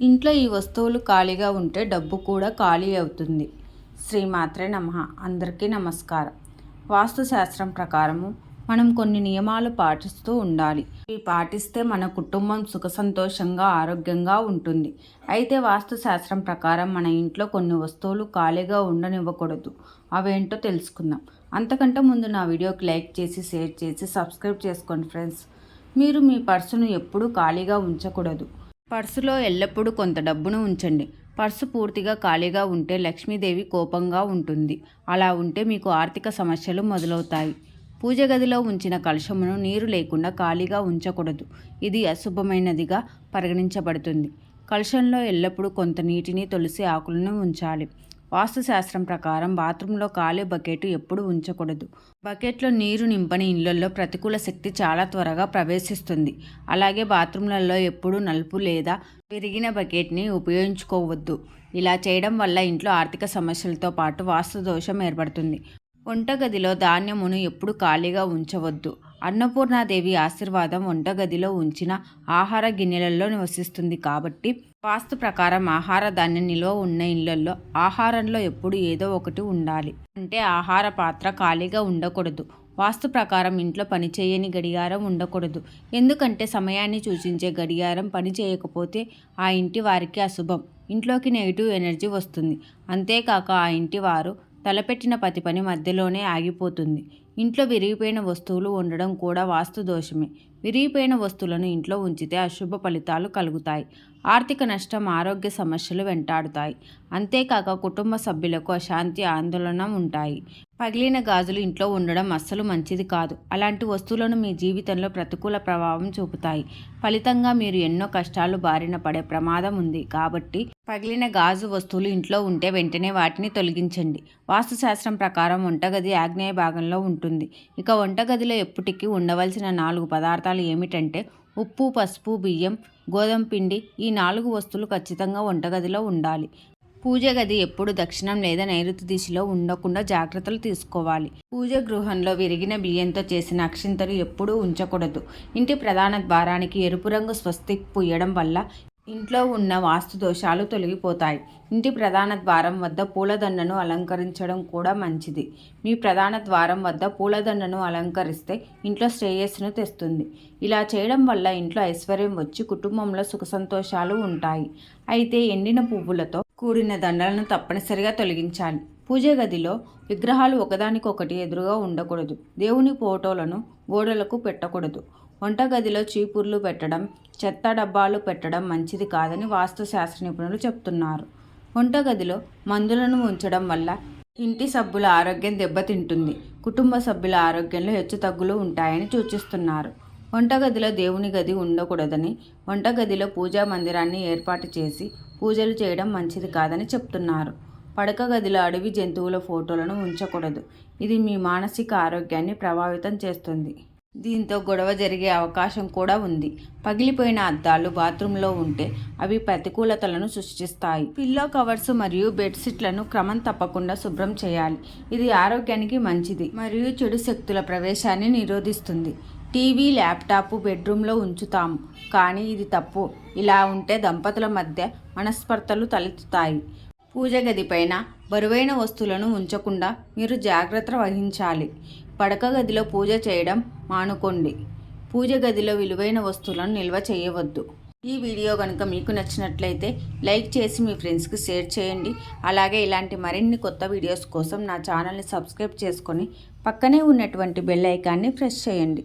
ఇంట్లో ఈ వస్తువులు ఖాళీగా ఉంటే డబ్బు కూడా ఖాళీ అవుతుంది. శ్రీమాత్రే నమ. అందరికీ నమస్కారం. వాస్తు శాస్త్రం ప్రకారము మనం కొన్ని నియమాలు పాటిస్తూ ఉండాలి. ఇవి పాటిస్తే మన కుటుంబం సుఖ సంతోషంగా ఆరోగ్యంగా ఉంటుంది. అయితే వాస్తు శాస్త్రం ప్రకారం మన ఇంట్లో కొన్ని వస్తువులు ఖాళీగా ఉండనివ్వకూడదు. అవేంటో తెలుసుకుందాం. అంతకంటే ముందు నా వీడియోకి లైక్ చేసి షేర్ చేసి సబ్స్క్రైబ్ చేసుకోండి ఫ్రెండ్స్. మీరు మీ పర్సును ఎప్పుడూ ఖాళీగా ఉంచకూడదు. పర్సులో ఎల్లప్పుడూ కొంత డబ్బును ఉంచండి. పర్సు పూర్తిగా ఖాళీగా ఉంటే లక్ష్మీదేవి కోపంగా ఉంటుంది. అలా ఉంటే మీకు ఆర్థిక సమస్యలు మొదలవుతాయి. పూజ గదిలో ఉంచిన కలశమును నీరు లేకుండా ఖాళీగా ఉంచకూడదు. ఇది అశుభమైనదిగా పరిగణించబడుతుంది. కలశంలో ఎల్లప్పుడూ కొంత నీటిని తులసి ఆకులను ఉంచాలి. వాస్తుశాస్త్రం ప్రకారం బాత్రూంలో ఖాళీ బకెట్ ఎప్పుడు ఉంచకూడదు. బకెట్లో నీరు నింపని ఇళ్ళలో ప్రతికూల శక్తి చాలా త్వరగా ప్రవేశిస్తుంది. అలాగే బాత్రూంలలో ఎప్పుడూ నలుపు లేదా విరిగిన బకెట్ని ఉపయోగించుకోవద్దు. ఇలా చేయడం వల్ల ఇంట్లో ఆర్థిక సమస్యలతో పాటు వాస్తు దోషం ఏర్పడుతుంది. వంటగదిలో ధాన్యమును ఎప్పుడు ఖాళీగా ఉంచవద్దు. అన్నపూర్ణాదేవి ఆశీర్వాదం వంటగదిలో ఉంచిన ఆహార గిన్నెలలో నివసిస్తుంది కాబట్టి వాస్తు ప్రకారం ఆహార ధాన్యం నిల్వ ఉన్న ఇళ్ళలో ఆహారంలో ఎప్పుడు ఏదో ఒకటి ఉండాలి. అంటే ఆహార పాత్ర ఖాళీగా ఉండకూడదు. వాస్తు ప్రకారం ఇంట్లో పనిచేయని గడియారం ఉండకూడదు. ఎందుకంటే సమయాన్ని సూచించే గడియారం పని చేయకపోతే ఆ ఇంటి వారికి అశుభం. ఇంట్లోకి నెగిటివ్ ఎనర్జీ వస్తుంది. అంతేకాక ఆ ఇంటి వారు తలపెట్టిన పతి పని మధ్యలోనే ఆగిపోతుంది. ఇంట్లో విరిగిపోయిన వస్తువులు ఉండడం కూడా వాస్తు దోషమే. విరిగిపోయిన వస్తువులను ఇంట్లో ఉంచితే అశుభ ఫలితాలు కలుగుతాయి. ఆర్థిక నష్టం ఆరోగ్య సమస్యలు వెంటాడుతాయి. అంతేకాక కుటుంబ సభ్యులకు అశాంతి ఆందోళన ఉంటాయి. పగిలిన గాజులు ఇంట్లో ఉండడం అస్సలు మంచిది కాదు. అలాంటి వస్తువులను మీ జీవితంలో ప్రతికూల ప్రభావం చూపుతాయి. ఫలితంగా మీరు ఎన్నో కష్టాలు బారిన పడే ప్రమాదం ఉంది. కాబట్టి పగిలిన గాజు వస్తువులు ఇంట్లో ఉంటే వెంటనే వాటిని తొలగించండి. వాస్తుశాస్త్రం ప్రకారం వంటగది ఆగ్నేయ భాగంలో ఉంటుంది. ఇక వంటగదిలో ఎప్పటికీ ఉండవలసిన నాలుగు పదార్థాలు ఏమిటంటే ఉప్పు పసుపు బియ్యం గోధుమ పిండి ఈ నాలుగు వస్తువులు ఖచ్చితంగా వంటగదిలో ఉండాలి. పూజ గది ఎప్పుడు దక్షిణం లేదా నైరుతి దిశలో ఉండకుండా జాగ్రత్తలు తీసుకోవాలి. పూజ గృహంలో విరిగిన బియ్యంతో చేసిన అక్షింతలు ఎప్పుడూ ఉంచకూడదు. ఇంటి ప్రధాన ద్వారానికి ఎరుపు రంగు స్వస్తి పూయడం వల్ల ఇంట్లో ఉన్న వాస్తు దోషాలు తొలగిపోతాయి. ఇంటి ప్రధాన ద్వారం వద్ద పూలదండను అలంకరించడం కూడా మంచిది. మీ ప్రధాన ద్వారం వద్ద పూలదండను అలంకరిస్తే ఇంట్లో శ్రేయస్సును తెస్తుంది. ఇలా చేయడం వల్ల ఇంట్లో ఐశ్వర్యం వచ్చి కుటుంబంలో సుఖ సంతోషాలు ఉంటాయి. అయితే ఎండిన పువ్వులతో కూడిన దండలను తప్పనిసరిగా తొలగించాలి. పూజ గదిలో విగ్రహాలు ఒకదానికొకటి ఎదురుగా ఉండకూడదు. దేవుని ఫోటోలను గోడలకు పెట్టకూడదు. వంటగదిలో చీపుర్లు పెట్టడం చెత్త డబ్బాలు పెట్టడం మంచిది కాదని వాస్తు శాస్త్ర నిపుణులు చెప్తున్నారు. వంటగదిలో మందులను ఉంచడం వల్ల ఇంటి సభ్యుల ఆరోగ్యం దెబ్బతింటుంది. కుటుంబ సభ్యుల ఆరోగ్యంలో హెచ్చుతగ్గులు ఉంటాయని సూచిస్తున్నారు. వంటగదిలో దేవుని గది ఉండకూడదని వంటగదిలో పూజా మందిరాన్ని ఏర్పాటు చేసి పూజలు చేయడం మంచిది కాదని చెప్తున్నారు. పడక గదిలో అడవి జంతువుల ఫోటోలను ఉంచకూడదు. ఇది మీ మానసిక ఆరోగ్యాన్ని ప్రభావితం చేస్తుంది. దీంతో గొడవ జరిగే అవకాశం కూడా ఉంది. పగిలిపోయిన అద్దాలు బాత్రూంలో ఉంటే అవి ప్రతికూలతలను సృష్టిస్తాయి. పిల్లో కవర్స్ మరియు బెడ్షీట్లను క్రమం తప్పకుండా శుభ్రం చేయాలి. ఇది ఆరోగ్యానికి మంచిది మరియు చెడు శక్తుల ప్రవేశాన్ని నిరోధిస్తుంది. టీవీ ల్యాప్టాప్ బెడ్రూమ్లో ఉంచుతాము. కానీ ఇది తప్పు. ఇలా ఉంటే దంపతుల మధ్య మనస్పర్ధలు తలెత్తుతాయి. పూజ గదిపైన బరువైన వస్తువులను ఉంచకుండా మీరు జాగ్రత్త వహించాలి. పడక గదిలో పూజ చేయడం మానుకోండి. పూజ గదిలో విలువైన వస్తువులను నిల్వ చేయవద్దు. ఈ వీడియో కనుక మీకు నచ్చినట్లయితే లైక్ చేసి మీ ఫ్రెండ్స్కి షేర్ చేయండి. అలాగే ఇలాంటి మరిన్ని కొత్త వీడియోస్ కోసం నా ఛానల్ని సబ్స్క్రైబ్ చేసుకొని పక్కనే ఉన్నటువంటి బెల్ ఐకాన్ని ప్రెస్ చేయండి.